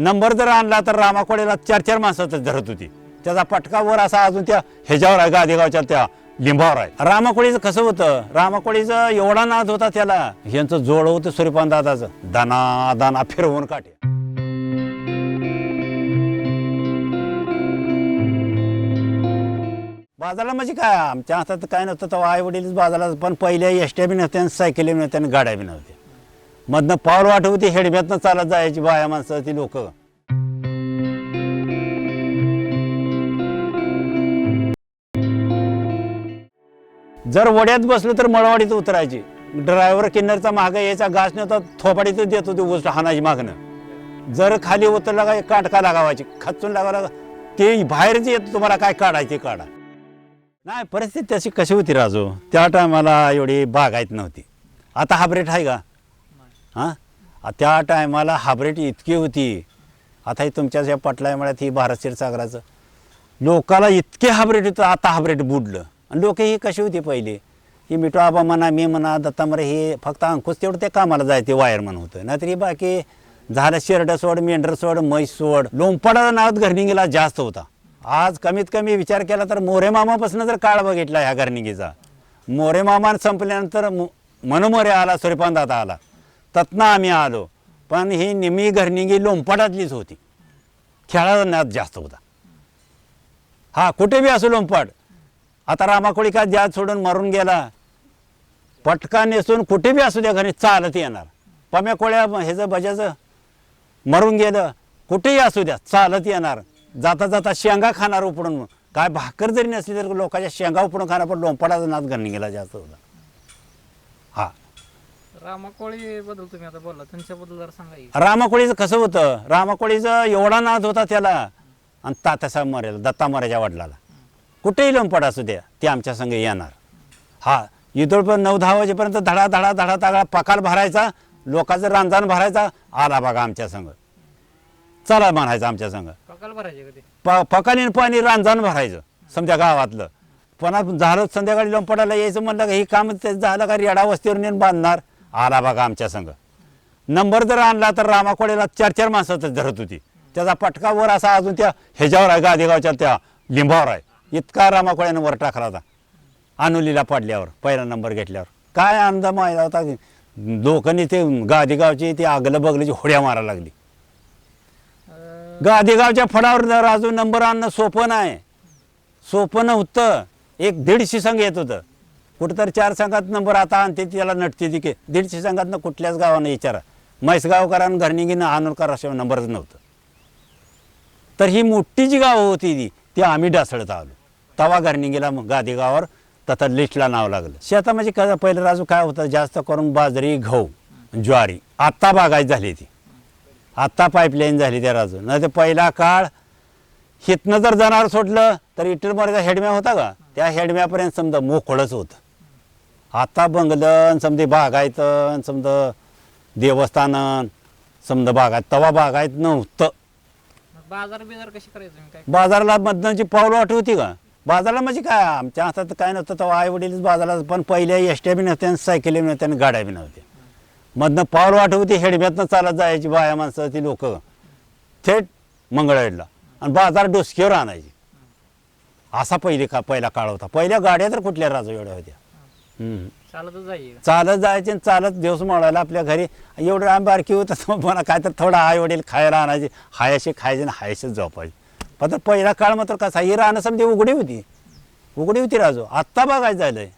Number जर आणला तर रामाकोड्याला चार चार माणसाचं धरत होती. त्याचा पटका वर असा अजून त्या ह्याच्यावर आहे गादेगावच्या त्या लिंबावर आहे. रामाकोळीचं कसं होतं? रामाकोळीचा एवढा नाद होता त्याला. यांचं जोड होतं सूर्यपान दादाचं. दाना दाना फिरवून काटे बाजारला म्हणजे काय? आमच्या हातात काय नव्हतं तेव्हा आई वडीलच बाजाराला पण पहिल्या एसट्या बी नव्हत्या आणि सायकली नव्हत्या आणि गाड्या बी नव्हत्या. मधनं पावर वाट होती हेडब्यातनं चालत जायची बाया माणसं ती लोक. जर वड्यात बसलो तर मळवाडीत उतरायची. ड्रायव्हर किन्नरचा मागं यायचा घास नव्हता थोपाडीतच देत होती ऊस हानाची मागणं जर खाली उतरला का काटका लागावायची खचून लागावा ते बाहेरच येत तुम्हाला काय काढायचे काढा. नाही परिस्थिती तशी कशी होती राजू? त्या टायमाला एवढी बागायत नव्हती. आता हाब्रेट आहे का? हां? त्या टायमाला हाबरेट इतकी होती. आता ही तुमच्या या पटला मळ्यात ही भारत क्षीरसागराचं लोकाला इतके हाबरेट होतं आता हाबरेट बुडलं. आणि लोक ही कशी होती पहिले? की मिठू आबा म्हणा मी म्हणा दत्तामरे हे फक्त अंकुश तेवढं ते कामाला जायचे वायरमन होतं. नाहीतर ही बाकी झालं शेरडं सोड मेंढर सोड म्हैस सोड लोंपाडाला नावात घरनिंगीला जास्त होता. आज कमीत कमी विचार केला तर मोरे मामापासून जर काळ बघितला ह्या घरनिंगीचा मोरे मामा संपल्यानंतर मनमोरे आला सूर्यपान दादा आला. तत्ना आम्ही आलो. पण ही निम्मी घरनिंगी लोंपाटातलीच होती. खेळाचा नाद जास्त होता. हा कुठे बी असो लोंपाट आता रामाकोळी का ज्या सोडून मरून गेला? पटका नेसून कुठे बी असू द्या घरी चालत येणार. पम्या कोळ्या ह्याचं बजाचं मरून गेलं. कुठेही असू द्या चालत येणार. जाता जाता शेंगा खाणार उपडून. काय भाकर जरी नसली तर लोकांच्या शेंगा उपडून खाणार पण लोंपाटाचा नाद घरणी गेला जास्त होता. हा. रामाकोळी बद्दल तुम्ही आता बोलला त्यांच्याबद्दल जरा सांगा की. रामाकोळीचं कसं होतं? रामाकोळीचं एवढा नाद होता त्याला आणि तात्यासाहेब मरेल दत्ता मराच्या वडिलाला कुठेही लोंपट असू द्या ते आमच्या संग येणार. हा इथं पण नऊ दहा वाजेपर्यंत धडा धडा धडा धडा पकाल भरायचा लोकांचं रांजाण भरायचा आला बघा आमच्या संग चला म्हणायचं आमच्या संग पकाल भरायचे प पकालीन पाणी रांजाण भरायचं समजा गावातलं. पण झालं संध्याकाळी लोंपटाला यायचं म्हणलं का हे काम ते झालं का रेडा वस्तीवर नेऊन बांधणार? आला बघा आमच्या संग नंबर जर आणला तर रामाकोडेला चार चार माणसाचं धरत होती. त्याचा पटका वर असा अजून त्या ह्याच्यावर आहे गादेगावच्या त्या लिंबावर आहे. इतका रामाकोळ्यानं वर टाकला होता. अनुलीला पडल्यावर पहिला नंबर घेतल्यावर. काय आनंद माहिला होता. लोकांनी ते गादेगावची ते आगलं बगलीची होड्या मारायला लागली. गादेगावच्या फडावर जर अजून नंबर आणणं सोपं नाही. सोपं नव्हतं. एक दीडशे संघ येत होतं. कुठंतरी चार संघात नंबर आता आणते त्याला नटते ती दीडशे संघातनं कुठल्याच गावानं विचारा म्हैसगावकरांना घरनिंगीनं आणूनकर अशा नंबरच नव्हतं. तर ही मोठी जी गावं होती ती ती आम्ही ढासळत आलो. तवा घरनिंगीला मग गादेगावावर तथा लिस्टला नाव लागलं. शेता म्हणजे कसं पहिलं राजू काय होतं जास्त करून बाजरी गहू ज्वारी आत्ता बागायत झाली ती. आत्ता पाईपलाईन झाली त्या राजू नाही तर पहिला काळ हितनं जर जनावर सोडलं तर इटरमोरचा हेडम्या होता का? त्या हेडम्यापर्यंत समजा मोकळंच होतं. आता बंगलन समजे बागायतं समजा देवस्थानं समजा बागायत. तवा बागायत नव्हतं. मग बाजार बिजार कशी करायचं तुम्ही काय? बाजाराला मधनाची पावलं वाट होती का? बाजारला म्हणजे काय? आमच्या हातात काय नव्हतं. तेव्हा आई वडीलच बाजाराला पण पहिल्या एसट्या बी नव्हत्या आणि सायकली बी नव्हत्या आणि गाड्या बी नव्हत्या. मधनं पाऊल वाट होती. हेडब्यातनं चालत जायची बाया माणसं ती लोक. थेट मंगळवेढला. आणि बाजार डोसकीवर आणायची. असा पहिले का पहिला काळ होता. पहिल्या गाड्या तर कुठल्या राजू एवढ्या होत्या. चालतच जाईल. चालत जायचे आणि चालत दिवस मोडायला आपल्या घरी. एवढं आम्ही बारकी होतं मला काय तर थोडं आई वडील खायला आणायचे. हायशी खायचे आणि हायशीच झोपायचे. पण तर पहिला काळ मात्र कसा ही राहणं समजे उघडी होती. उघडी होती राजू. आत्ता बघायचं झालंय.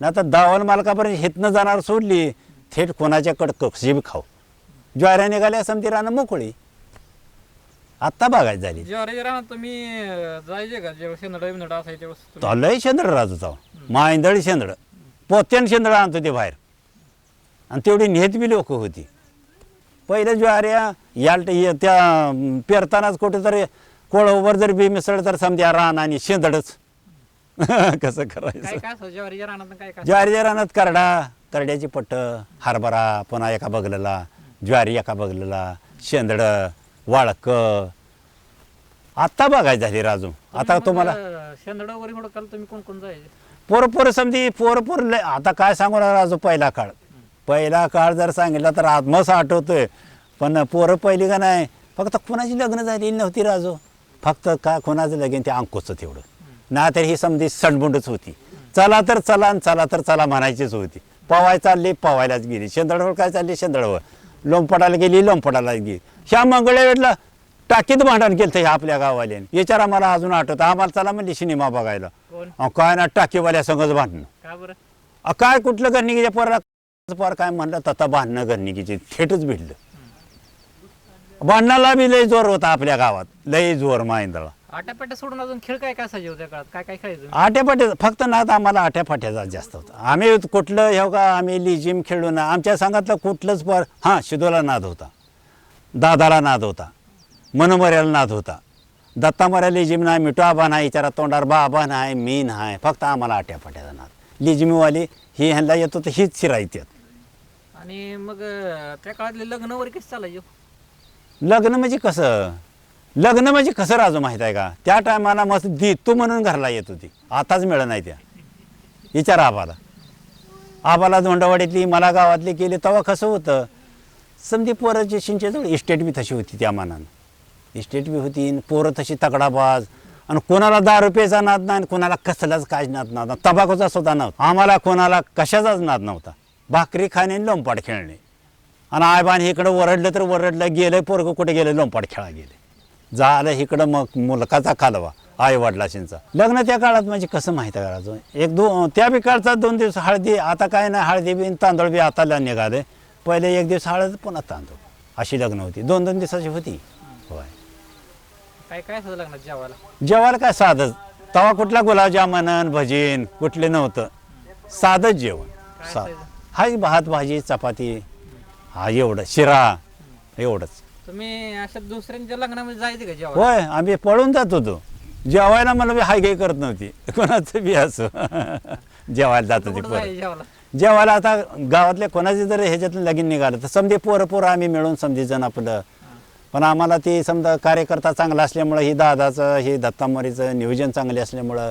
ना तर दावण मालकापर्यंत हितनं जाणार सोडली. थेट कोणाच्याकडं कशी बी खाऊ. ज्वाऱ्या निघाल्या समती राहणं मोकळी. आत्ता बघायचं झाली. ज्वारीच्या राहणार तुम्ही जायचे का? जेव्हा शेंदडा बिंदडा राजू चाव मायंदळी शेंदड. पोत्यान शेंदड आणतो ते बाहेर. आणि तेवढी नेत बी लोक होती. पहिल्या ज्वाऱ्या याल या- त्या पेरतानाच कुठेतरी कोळवर जर बी मिसळ तर समजा रान आणि शेंदडच कसं करायचं? ज्वारीच्या रानात करडा करड्याची पट्ट हरभरा पुन्हा एका बगलेला ज्वारी एका बगलेला शेंदड वाळक. आत्ता बघायचं झाली राजू. आता तुम्हाला शेंदडा वगैरे तुम्ही कोण कोण जायचे पोर पोर समजी पोर पोर लय आता काय सांगू ना राजू पहिला काळ. पहिला काळ जर सांगितला तर आत्मस आठवतोय. पण पोरं पहिली का नाही? फक्त कोणाची लग्न झालेली नव्हती राजो. फक्त का कोणाचं लग्न ते अंकुचं तेवढं. ना तर ही समजी सणबुंडच होती. चला तर चला आणि चला तर चला म्हणायचीच होती. पवाय चालली पवायलाच गेली. शेंदळवर काय चालली? शेंदळवर लोंपटाला गेली लोंपटाला गेली. ह्या मंगळवेळला टाकीत भांडण केलं ह्या आपल्या गावाल्याने विचारा मला अजून आठवतं. आम्हाला चला म्हणली सिनेमा बघायला. अहो, काय ना टाकीवाल्या संगच भांडणं. का बरं? अ, काय कुठलं गर्निकीच्या पोराला पोर काय म्हणलं तथा भांडणं गर्निकीचे थेटच भिडलं. भांडणाला बी लय जोर होता आपल्या गावात. लय जोर माहिंदळा आट्यापाट्या सोडून अजून खेळ काय काय होत्या काळात? काय काय खेळायचं? आट्यापाट्या फक्त नाद आम्हाला आट्यापाट्याचा जास्त होता. आम्ही कुठलं हे का आम्ही लिजिम खेळलो ना आमच्या संघातलं कुठलंच पर हां शिदोला नाद होता. दादाला नाद होता. मनोमऱ्याला नाद होता। दत्ता मऱ्या लिजिम नाही मिठू आबा नाही विचारा तोंडार बाबा नाही मी नाही फक्त आम्हाला आट्यापाट्याचा नाद लिजिमीवाली ही ह्यांना येत होतं हीच शिरायत आणि मग अं, त्या काळातले लग्न वगैरे कसे चालायचे? लग्न म्हणजे कसं? लग्न म्हणजे कसं राजू माहीत आहे का? त्या टायमाला मस्त दी तू म्हणून घरला येत होती. आताच मिळत नाही त्या. विचारा आबाला आबाला धोंडवाडीतली मला गावातली केली तेव्हा कसं होतं? समधी पोराची शिंचेजवळ इस्टेट बी तशी होती त्या मानानं. इस्टेट बी होती पोरं तशी तगडाबाज. आणि कोणाला दहा रुपयेचा नाद नाही आणि कोणाला कसलाच काय नाद नव्हता. तंबाखूचा सुद्धा नव्हता. आम्हाला कोणाला कशाचाच नाद नव्हता. भाकरी खाणे आणि लोंपाट खेळणे. आणि आयबान इकडं वरडलं तर वरडलं गेलं पोरगं कुठे गेलं? लोंपाट खेळा गेले. झालं इकडं मग मुलकाचा कालवा आई वडिलाशींचा लग्न त्या काळात म्हणजे कसं माहीत आहे करायचं एक दो त्या बी काळचा दोन दिवस हळदी आता काय नाही हळदी बी तांदूळ बी आता निघाले. पहिले एक दिवस हळद पुन्हा तांदूळ. अशी लग्न होती. दोन दोन दिवसाची होती. होय. काय काय असायचं लग्नात जेवायला? जेवायला काय साधंच. तवा कुठला? गुलाबजामन भजीन कुठले नव्हतं. साधंच जेवण. काय सा असायचं? हाय भात भाजी चपाती. हा एवढं. शिरा. एवढंच. तुम्ही अशा दुसऱ्यांच्या लग्नामध्ये जायचे का जेवायला? होय आम्ही पळून जात होतो. जेवायला मला बी हाय काही करत नव्हती. कोणाचं बी असं. जेवायला जात होती कुठं पोरं जायचे जेवायला? जेवायला आता गावातले कोणाचे जर ह्याच्यातून लगीन निघालं तर समजे पोरं पोरं आम्ही मिळून समजे जण आपलं पण आम्हाला ती समजा कार्यकर्ता चांगला असल्यामुळं ही दादाचं हे दत्तामरीचं नियोजन चांगले असल्यामुळं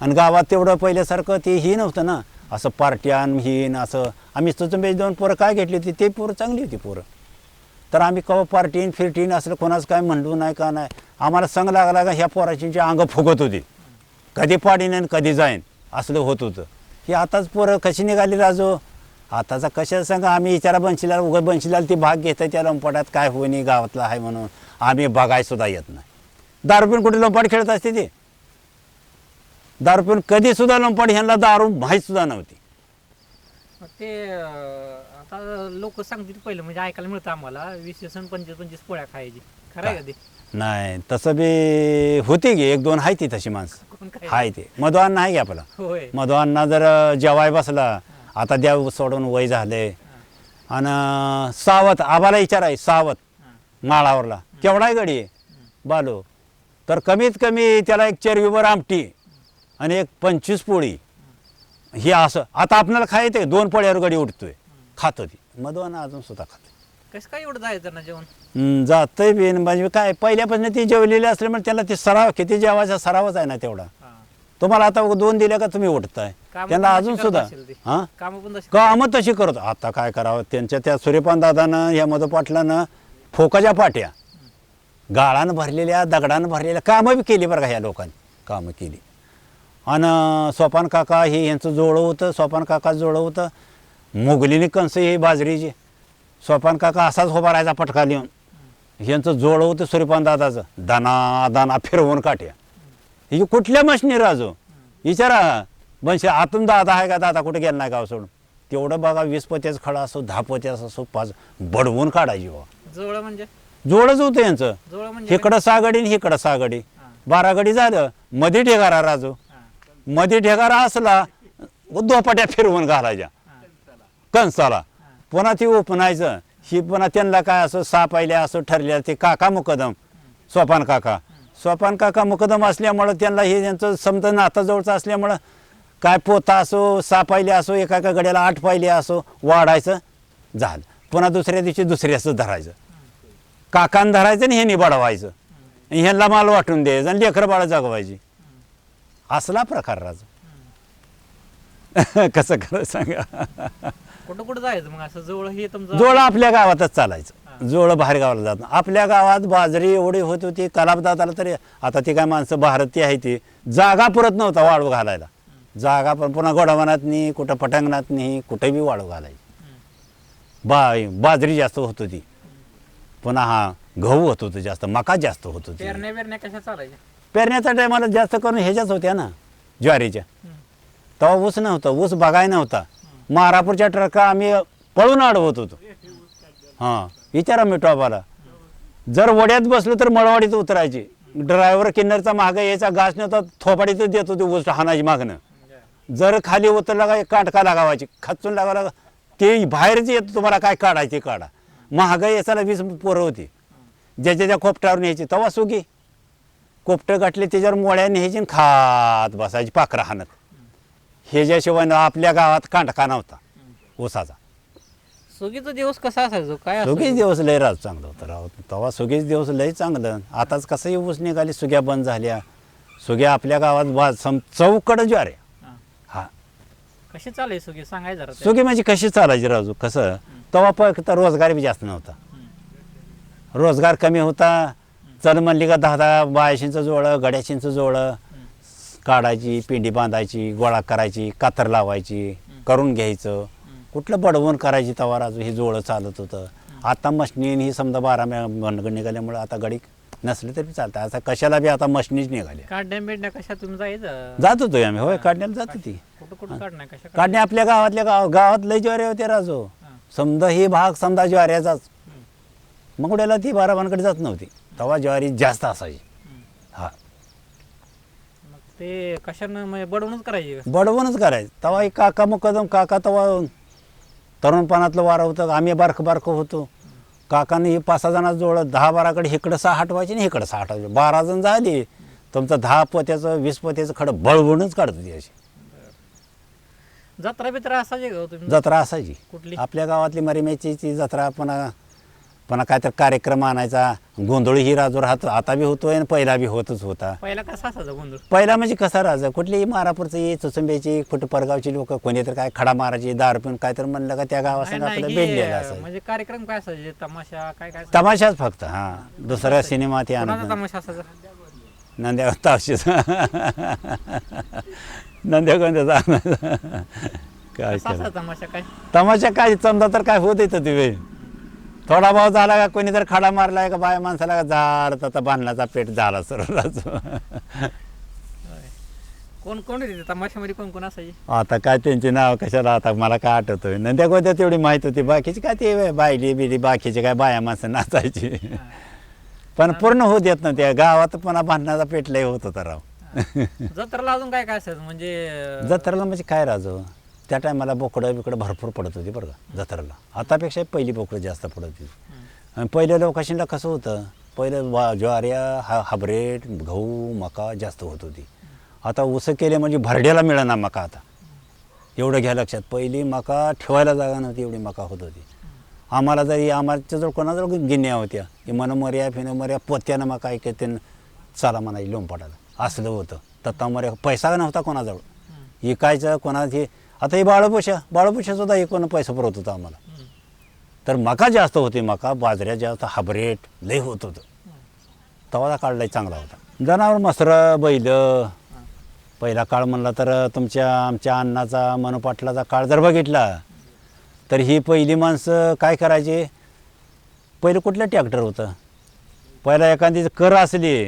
आणि गावात तेवढं पहिल्यासारखं ते ही नव्हतं ना. असं पार्ट्यान हीन असं. आम्ही चुचुंबेची दोन पोरं काय घेतली होती ते पोरं चांगली होती पोरं. तर आम्ही कवा पार्टीन फिरटीन असलं कोणाचं काय म्हणलो नाही का नाही. आम्हाला संग लागला का ह्या पोराची अंग फुगत होती. कधी पाडीन आणि कधी जाईन असलं होत होतं. हे आताच पोरं कशी निघाली राजो? आताचा कशा सांगा आम्ही विचारा बनशीला उगा बनशीला ती भाग घेतं त्या लंपाटात काय होईनी गावातला आहे म्हणून. आम्ही बघाय सुद्धा येत नाही. दारू पिऊन कुठे लंपाट खेळत असते ते? दारू पिऊन कधी सुद्धा लंपाट ह्यांना दारू माहीत सुद्धा नव्हती. मग ते अं, आता लोक सांगतील पहिलं म्हणजे ऐकायला मिळतं आम्हाला आणि पंचवीस पंचवीस पोळ्या खायची. खरं आहे का ते? नाही तसं बी होती की एक दोन आहे ती तशी माणसं. कोण काय? आहे ते. मधुआन नाही की आपला? होय. जर जेवाय बसला आता देव सोडून वय झाले. आणि सावत आबाला विचार आहे सावत माळावरला. केवढा आहे? गडी बालो तर कमीत कमी त्याला एक चरवीवर आमटी आणि एक पंचवीस पोळी. ही असं. आता आपल्याला खायते दोन पोळ्यावर गडी उठतोय. खात होती मधुआना अजून सुद्धा खात. कसं काय एवढं जायचं ना जेवण? जातंय बिन म्हणजे काय पहिल्यापासून ती जेवलेली असल्यामुळे त्याला ते सराव किती जेवायचा सरावच आहे ना तेवढा. तुम्हाला आता दोन दिले का तुम्ही उठताय? कामं त्यांना पण अजून तशी सुद्धा. करत असेल ती. हा? कामं पण तशी कामं तशी करतो. आता काय करावं? त्यांच्या त्या सूर्यपान दादानं या मधु पाटलानं फोकाच्या पाट्या. गाळानं भरलेल्या दगडानं भरलेल्या कामं बी केली बरं का ह्या लोकांनी. कामं केली. आणि सोपान काका हे यांचं जोडं होतं. सोपान काका जोडं होतं. मुगलीने कंस ही बाजरीची. सोपान काका असाच उभा राहायचा पटका लिहून यांचं जोडं होतं सूर्यपान दादाचं. दाना दाना फिरवून काट्या. ही कुठल्या मशनी राजो? विचारा. बनशे आतून दादा आहे का? दादा कुठे गेला नाही गाव सोडून? तेवढं बघा वीस पोत्याचं खडा असो दहा पोत्याचं असो पाच बडवून काढायची बा जवळ म्हणजे? जोडच होतं यांचं. म्हणजे इकडं सागडी आणि इकडं सागडी. हा. बारा गडी झालं मध्ये ढेगारा राजू. मध्ये ढेगारा असला दोपाट्या फिरवून घालायच्या. कंसाला. पुन्हा ती उपनायचं ही पुन्हा त्यांना काय असं सापायल्या असं ठरल्या ते काका मुकदम. सोपान काका. सोपान काका मुकदम असल्यामुळं त्यांना हे त्यांचं समजा नाताजवळचं असल्यामुळं काय पोता असो सापायले असो एका एका गड्याला आठ पायले असो वाढायचं झालं. पुन्हा दुसऱ्या दिवशी दुसऱ्याच धरायचं. काकान धरायचं आणि हे निबाडवायचं ह्यांना माल वाटून द्यायचं आणि लेकरं बाळं जगवायची. असला प्रकार राज. कसं खरं सांगा? कुठं कुठं जायचं मग? असं जवळ हे तुमचं जोड आपल्या गावातच चालायचं. जोळं बाहेर गावाला जात नाही. आपल्या गावात बाजरी एवढी होत होती तलाब दादाला तरी आता ती काय माणसं भारती आहे ती. जागा पुरत नव्हता वाळू घालायला. जागा पण पुन्हा गोडावनात नाही कुठं पटांगणात नाही कुठे बी वाळू घालायची. बा बाजरी जास्त होत होती. पुन्हा हा गहू होत होतं जास्त मका जास्त होत होती. पेरण्या पेरण्या कशा चालायच्या? पेरण्याच्या टायमाला जास्त करून ह्याच्याच होत्या ना ज्वारीच्या. तेव्हा ऊस नव्हता ऊस बघाय नव्हता. मारापूरच्या ट्रका आम्ही पळून अडवत होतो. हां विचारा मी टॉपाला. जर वड्यात बसलो तर मळवाडीत उतरायची. ड्रायव्हर किन्नरचा मागं यायचा घास नव्हता थोपाडीतच देत होती ऊस हाणाची मागणं. जर खाली उतरला का एक काटका लागावायची खचून लागावला ते बाहेरच येत तुम्हाला काय काढायचे काढा. महागाई याचाला वीस पोरं होती. ज्याच्या त्या खोपटावर न्यायची तेव्हा सुगी. कोपटं गाठले त्याच्यावर मोळ्या न्यायची आणि खात बसायची पाखरं हाणत. हे ज्याशिवाय ना आपल्या गावात कांटका नव्हता. ऊसाचा. सुगीचा दिवस कसा असायचो? काय सुगीच? दिवस लय राज चांगलं होतं राव. तेव्हा सुगीच दिवस लय चांगलं. आताच कसंही ऊस निघाली सुग्या बंद झाल्या. सुग्या आपल्या गावात बा सम चौकड ज्वारे. कशी चालाय सुगी सांगाय जरा ते. सुगी म्हणजे कशी चालायची राजू? कसं? तेव्हा फक्त रोजगार बी जास्त नव्हता. रोजगार कमी होता. चल म्हणली का दहा दहा बायाशींचं जोळं गड्याशींचं जोळं काढायची पिंडी बांधायची गोळा करायची कातर लावायची करून घ्यायचं. कुठलं बडवून करायची तवा राजू ही जोळं चालत होतं. आता मशनी ही समजा बारा मनगड निघाल्यामुळे आता गडी नसली तरी चालतं. आता कशाला बी आता मशनीच निघाल्या काढण्या बिडण्या कशा तुम्ही जायचं? जात होतो आम्ही होय काढण्याला जात होती. कुठं कुठं काढण्या कशा काढ- काढणे आपल्या गावातल्या गाव गावात लय ज्वारे होते राजू. समजा ही भाग समजा ज्वाऱ्याचाच. मगुड्याला ती बाराबांकडे जात नव्हती. तेव्हा ज्वारी जास्त असायची. हा. मग ते कशानं म्हणजे बडवूनच करायची का? बडवूनच करायचं. तेव्हा एक काका मुकदम काका तेव्हा तरुणपणातलं वारं होतं. आम्ही बारकं बारकं होतो. काकाने ही पाच सहा जोड दहा बाराकडे इकडं सहा हटवायची आणि इकडं सहा हटवायची. बारा जण झाली तुमचं दहा पोत्याचं वीस पोत्याचं खडं बळवूनच काढत होती अशी जत्रा बित्रा असायची का हो तुम्ही? जत्रा असायची. कुठली? आपल्या गावातली मरीमेची जत्रा पुन्हा पुन्हा काहीतरी कार्यक्रम आणायचा. गोंधळ ही राजूर हात आता बी होतोय आणि पहिला बी होतच होता. पहिला कसा असायचा गोंधळ? पहिला म्हणजे कसा राजा? कुठलीही मारापूरचं चुचंब्याची कुठं परगावची लोक कोणी तर काय खडा मारायची दारू पिऊन काय तर म्हणलं का त्या गावासंग नाही, आपलं नाही, बेडलेलं हे, असं म्हणजे कार्यक्रम काय असायचे? तमाशा काय काय तमाशाच फक्त हा. दुसरा सिनेमा ते कोणाचा आणत तमाशा असायचा? नंद्या तावशीच. नंद्या कोणत्याचा आणायचा काय कसा केलं? असायचा तमाशा? काय? तमाशा काय समजा तर काय होत येतं ते थोडा भाव झाला का कोणी तर खडा मारलाय का बाया माणसाला का आता बांधण्याचा पेट झाला सरळ कोण कोण तमाशामध्ये कोण कोण असायचे? आता काय त्यांचे नाव कशाला आता मला काय आठवतोय. नंद्या कोणत्या तेवढी माहीत होती. बाकीची काय ते बायली बिली बाकीचे काय बाया माणसं नाचायची. पण पूर्ण होत येत ना त्या गावात पुन्हा बांधण्याचा पेट लय होत होता राव. जत्रेला अजून काय काय असायचं? म्हणजे जत्रेला म्हणजे काय राजो? त्या टायमाला बोकडं बिकडं भरपूर पडत होती बरं का जत्रेला. आतापेक्षा पहिली बोकडं जास्त पडत होती. आणि पहिल्या लोकांशीला कसं होतं पहिलं वा ज्वाऱ्या हा हाबरेट गहू मका जास्त होत होती. आता उसं केले म्हणजे भरड्याला मिळेना मका आता. एवढं घ्या लक्षात पहिली मका ठेवायला जागा नव्हती एवढी मका होत होती. आम्हाला जरी आम्हाच्या जवळ कोणाजवळ गिन्या होत्या की मनमर्या फिनमर्या पोत्यानं मका ऐकते चाला म्हणायची लोंपाटाला असलं होतं. तत्तामर्या पैसा नव्हता कोणाजवळ. इकायचं कोणाची आता हे बाळपोशा बाळपोशासुद्धा एकूण पैसा पुरवत होता आम्हाला. तर मका जास्त होती मका बाजऱ्या जास्त हाबरेट लय होत होतं. तवाचा काढलाय चांगला होता. जनावर मसरं बैल. पहिला काळ म्हणला तर तुमच्या आमच्या अण्णाचा मनोपाटलाचा काळ जर बघितला तर ही पहिली माणसं काय करायची? पहिलं कुठलं ट्रॅक्टर होतं? पहिला एखादी कर असली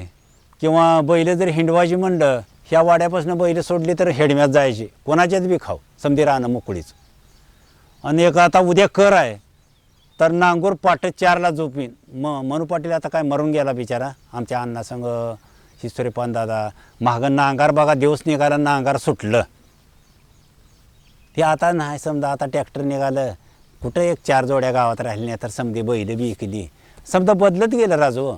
किंवा बैल जर हिंडवायची म्हणलं ह्या वाड्यापासून बैल सोडली तर हेडम्यात जायची. कोणाचेच बी खाऊ. समधी राहणं मोकळीच. आणि एक आता उद्या कर आहे. तर नांगूर पाट चारला झोपीन. म मनू पाटील आता काय मरून गेला बिचारा. आमच्या अण्णासंग हिस्टोरी दादा. महागं नांगार बघा दिवस निघाला नांगार सुटलं. ते आता नाही समजा आता ट्रॅक्टर निघालं. कुठं एक चार जोड्या गावात राहिल्या नाही तर समधी बैल बी इकली. समजा बदलत गेलं राजू.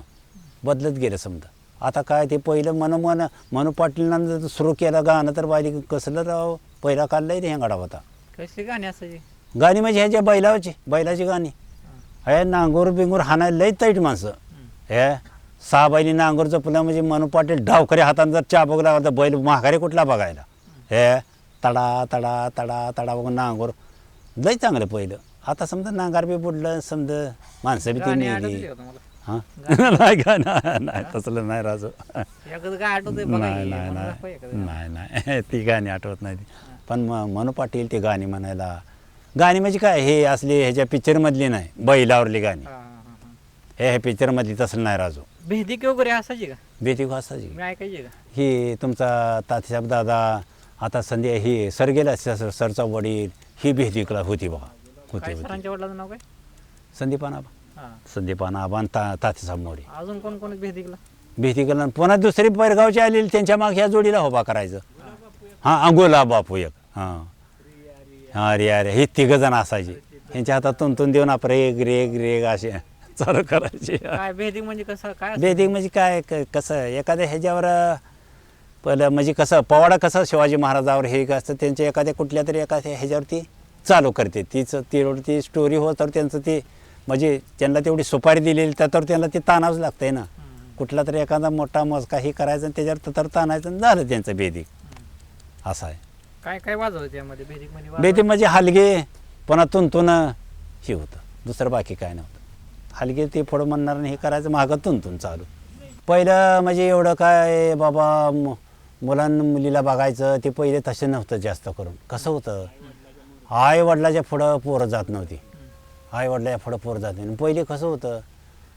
बदलत गेलं समजा. आता काय ते पहिलं मन मन मनू पाटीलनं जर सुरू केलं गाणं तर बाई कसलं राव पहिला काढलंय ते हेंगाडा होता. कशी गाणी असायची? गाणी म्हणजे ह्याच्या बैलाची बैलाची गाणी. हे. नांगोर बिंगोर हाणायला लई तैट माणसं. हे सहा बैली नांगोर जपलं म्हणजे मनू पाटील डावकरी हाताने जर चाबूक लागला तर बैल महागारी कुठला बघायला. हे तडा तडा तडा तडा बघून नांगोर. लई चांगलं पहिलं. आता समजा नांगार बी बुडलं समजा माणसं बी ती गाणी हा? नाही का नाही नाही, तसलं नाही राजू. एखादं काय आठवतंय बघा नाही नाही नाही. दाखवा एखादं. नाही नाही. ती गाणी आठवत नाही ती. पण म- मनू पाटील ती गाणी म्हणायला गाणी म्हणजे काय? हे असली ह्याच्या पिक्चरमधली नाही बैलावरली गाणी. हा, हा, हा, हा. हे पिक्चरमधली तसं नाही राजू. भेदिके वगैरे असायची का? भीती वासाची मी ऐकायची का? ही तुमचा तात्यासाहेब दादा आता संध्या ही सर गेला सर सरचा वडील ही भेदिकला होती बघा. होती काय होती. सरांच्या वडिलाचं नाव काय? संदीपान संदीपान आबा आणि ता तात्यासाहेब मोडी अजून कोण कोण भेदिकला भीतीकला पुन्हा दुसरी पैरगावची आलेली त्यांच्या मागे ह्या जोडीला उभा करायचं. हां अंगोला बापू एक. हां. हां अरे अरे हे तिघ जण असायचे. यांच्या हातात तुंतून देऊन आपण रेग रेग रेग असे चालू करायचे. काय भेदिक म्हणजे कसं काय? बेदिक म्हणजे काय क- कसं एखाद्या ह्याच्यावर पहिलं म्हणजे कसं पवाडा कसा शिवाजी महाराजावर हे असतं त्यांच्या एखाद्या कुठल्या तरी एखाद्या ह्याच्यावरती चालू करते. तीच ती स्टोरी होत तर त्यांचं ते म्हणजे त्यांना तेवढी सुपारी दिलेली त्याच्यावर त्यांना ते ताणावंच लागतंय ना. हम्म. कुठला तरी एखादा मोठा मोजका हे करायचं आणि त्याच्यावर तर ताणायचं आणि झालं त्यांचं बेदिक. असं आहे. काय काय वाजवलं त्यामध्ये? भेदिकमध्ये वाजवलं? बेदिक म्हणजे हलगे पुन्हा तुंतून हे होतं. दुसरं बाकी काय नव्हतं. हलगे ते पुढं म्हणणार आणि हे करायचं मागं तुंतून चालू. पहिलं म्हणजे एवढं काय बाबा मु- मुलांना मुलीला बघायचं ते पहिले तसं नव्हतं जास्त करून. कसं होतं? आई वडिलाच्या पुढं पोरं जात नव्हती. आईवडल्या वडिलाच्या पुढं पोरं आणि पहिले कसं होतं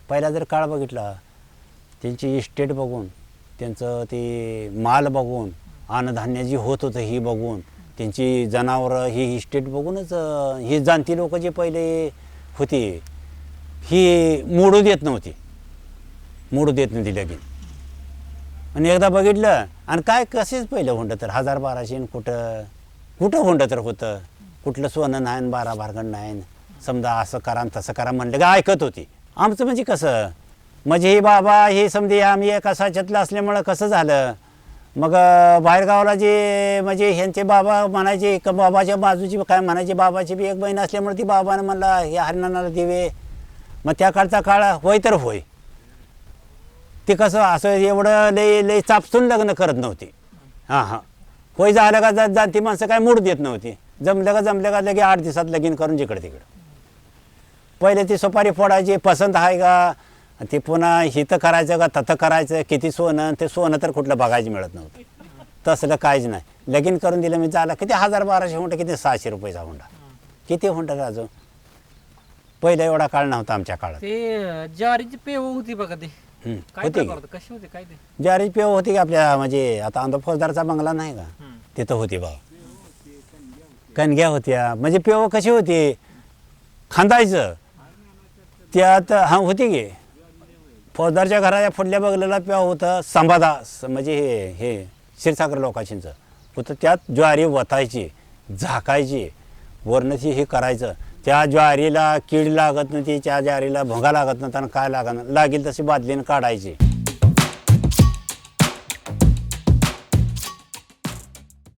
पहिला जर काळ बघितला त्यांची इस्टेट बघून त्यांचं ते माल बघून अन्नधान्य जी होत होतं ही बघून त्यांची जनावरं ही इस्टेट बघूनच ही जाणती लोक जे पहिले होती ही मोडू देत नव्हती. मोडू देत नव्हती लगीन. आणि एकदा बघितलं आणि काय कसेच पहिलं हुंड तर हजार बाराशे आणि कुठं कुठं हुंड तर होतं? कुठलं सोनं नाही बारा भारगण नाही समजा असं करा आणि तसं करा म्हणलं का ऐकत होती. आमचं म्हणजे कसं? म्हणजे हे बाबा हे समजे आम्ही एका साच्यातलं असल्यामुळं कसं झालं? मग बाहेरगावाला जे म्हणजे ह्यांचे बाबा म्हणायचे का बाबाच्या बाजूची काय म्हणायचे बाबाची बी एक बहीण असल्यामुळे ती बाबानं म्हणला हे हरिणाला देवे. मग त्या काळचा काळ होय तर होय. ते कसं असं एवढं लय लय चापसून लग्न करत नव्हती. हां हां. होय झालं का जा ती माणसं काय मूड देत नव्हती. जमलं का जमलं का लगे आठ दिवसात लगीन करून जिकडे तिकडं. पहिले ती सुपारी फोडायची पसंत आहे का? ते पुन्हा हिथं करायचं का तथं करायचं किती सोनं ते सोनं तर कुठलं बघायचं मिळत नव्हतं. तसलं काहीच नाही. लगीन करून दिलं मी झालं. किती हजार बाराशे हुंडा किती सहाशे रुपयाचा हुंडा. किती हुंडा राजू पहिला एवढा काळ नव्हता आमच्या काळात. ते ज्वारीची पेव होती बघा ते. हम्म. काय होती प्रकार होतं? कशी होते? काय ते? ज्वारी पेव होती की आपल्या म्हणजे आता आंधो फौजदारचा बंगला नाही का. तिथं होती भाऊ. कणग्या होत्या. म्हणजे पेव कशी होती? खांदायचं. त्यात हा होती की? फौजदारच्या घराच्या फुडल्या बघलेला प्या होतं संभादा म्हणजे हे हे क्षीरसागर लोकांशींचं होतं त्यात ज्वारी वतायची झाकायची वरनं हे करायचं. त्या ज्वारीला कीड लागत नव्हती त्या ज्वारीला भोंगा लागत नव्हता आणि काय लागत लागेल तशी बादलीनं काढायची.